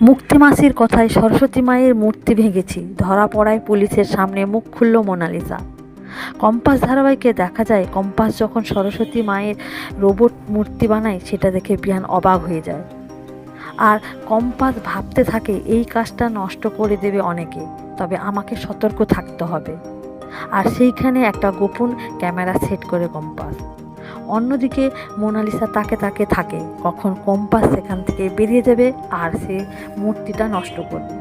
মুক্তি মাসির কথায় সরস্বতী মায়ের মূর্তি ভেঙেছি। ধরা পড়ায় পুলিশের সামনে মুখ খুলল মোনালিসা। কম্পাস ধারাবাহিকে দেখা যায়, কম্পাস যখন সরস্বতী মায়ের রোবট মূর্তি বানায়, সেটা দেখে বিহান অবাক হয়ে যায়। আর কম্পাস ভাবতে থাকে, এই কাজটা নষ্ট করে দেবে অনেকে, তবে আমাকে সতর্ক থাকতে হবে। আর সেইখানে একটা গোপন ক্যামেরা সেট করে কম্পাস। অন্যদিকে মোনালিসা তাকে তাকে থাকে। কখন কম্পাস সেখান থেকে বেরিয়ে যাবে আর সে মূর্তিটা নষ্ট করবে।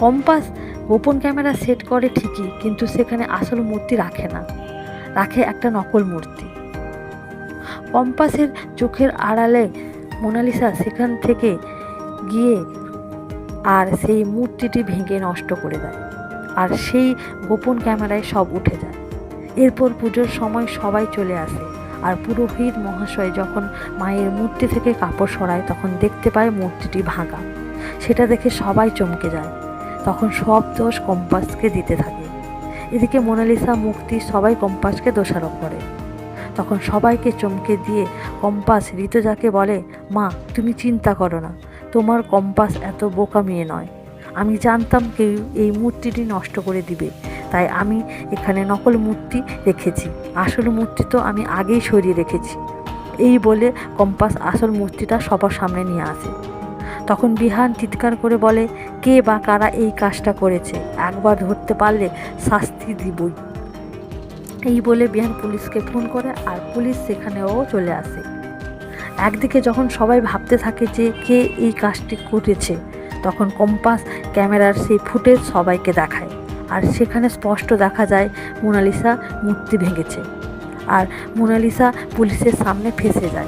কম্পাস গোপন ক্যামেরা সেট করে ঠিকই, কিন্তু সেখানে আসল মূর্তি রাখে না। রাখে একটা নকল মূর্তি। কম্পাসের চোখের আড়ালে মোনালিসা সেখান থেকে গিয়ে আর সেই মূর্তিটি ভেঙে নষ্ট করে দেয়। আর সেই গোপন ক্যামেরায় সব উঠে যায়। এরপর পুজোর সময় সবাই চলে আসে। আর পুরোহিত মহাশয় যখন মায়ের মূর্তি থেকে কাপড় সরায়, তখন দেখতে পায় মূর্তিটি ভাঙা। সেটা দেখে সবাই চমকে যায়। তখন সব দোষ কম্পাসকে দিতে থাকে। এদিকে মোনালিসা মুক্তি সবাই কম্পাসকে দোষারোপ করে। তখন সবাইকে চমকে দিয়ে কম্পাস ঋতুজাকে বলে, মা, তুমি চিন্তা করো না। তোমার কম্পাস এত বোকা মেয়ে নয়। আমি জানতাম কেউ এই মূর্তিটি নষ্ট করে দিবে। তাই আমি এখানে নকল মূর্তি রেখেছি। আসল মূর্তি তো আমি আগেই সরিয়ে রেখেছি। এই বলে কম্পাস আসল মূর্তিটা সবার সামনে নিয়ে আসে। তখন বিহান চিৎকার করে বলে, কে বা কারা এই কাজটা করেছে? একবার ধরতে পারলে শাস্তি দিবই। এই বলে বিহান পুলিশকে ফোন করে আর পুলিশ সেখানেও চলে আসে। একদিকে যখন সবাই ভাবতে থাকে যে কে এই কাজটি করেছে তখন কম্পাস ক্যামেরার সেই ফুটেজ সবাইকে দেখায়। আর সেখানে স্পষ্ট দেখা যায় মোনালিসা মূর্তি ভেঙেছে। আর মোনালিসা পুলিশের সামনে ফেসে যায়।